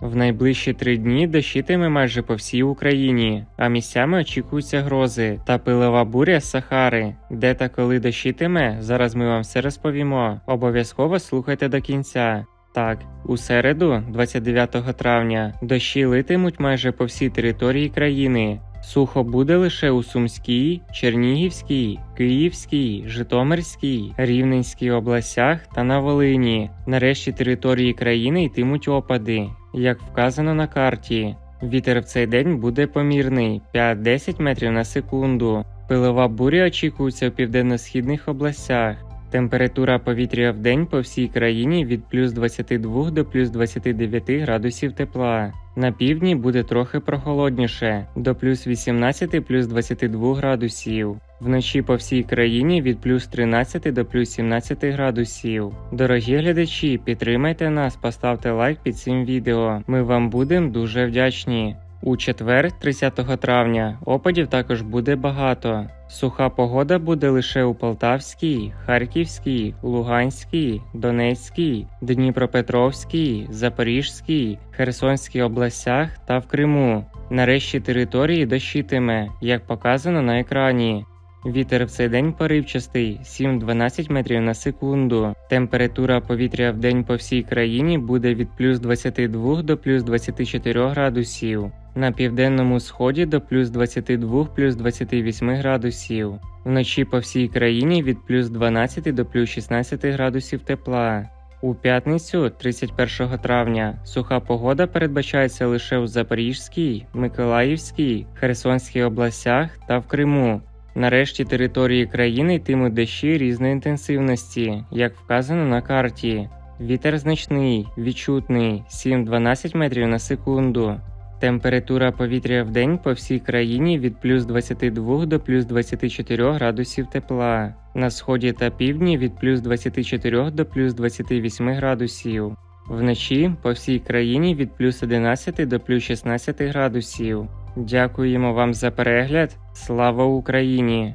В найближчі три дні дощитиме майже по всій Україні, а місцями очікуються грози та пилова буря з Сахари. Де та коли дощитиме, зараз ми вам все розповімо. Обов'язково слухайте до кінця. Так, у середу, 29 травня, дощі литимуть майже по всій території країни. Сухо буде лише у Сумській, Чернігівській, Київській, Житомирській, Рівненській областях та на Волині. Нарешті території країни йтимуть опади, як вказано на карті. Вітер в цей день буде помірний 5-10 метрів на секунду. Пилова буря очікується у південно-східних областях. Температура повітря в день по всій країні від плюс 22 до плюс 29 градусів тепла. На півдні буде трохи прохолодніше до плюс 18 плюс 22 градусів. Вночі по всій країні від плюс 13 до плюс 17 градусів. Дорогі глядачі, підтримайте нас, поставте лайк під цим відео. Ми вам будемо дуже вдячні. У четвер, 30 травня, опадів також буде багато. Суха погода буде лише у Полтавській, Харківській, Луганській, Донецькій, Дніпропетровській, Запорізькій, Херсонській областях та в Криму. Нарешті території дощитиме, як показано на екрані. Вітер в цей день поривчастий 7-12 метрів на секунду. Температура повітря в день по всій країні буде від плюс 22 до плюс 24 градусів. На південному сході до плюс 22 плюс 28 градусів. Вночі по всій країні від плюс 12 до плюс 16 градусів тепла. У п'ятницю, 31 травня, суха погода передбачається лише у Запорізькій, Миколаївській, Херсонській областях та в Криму. Нарешті території країни йтимуть дощі різної інтенсивності, як вказано на карті. Вітер значний, відчутний 7-12 метрів на секунду. Температура повітря в день по всій країні від плюс 22 до плюс 24 градусів тепла. На сході та півдні від плюс 24 до плюс 28 градусів. Вночі по всій країні від плюс 11 до плюс 16 градусів. Дякуємо вам за перегляд. Слава Україні!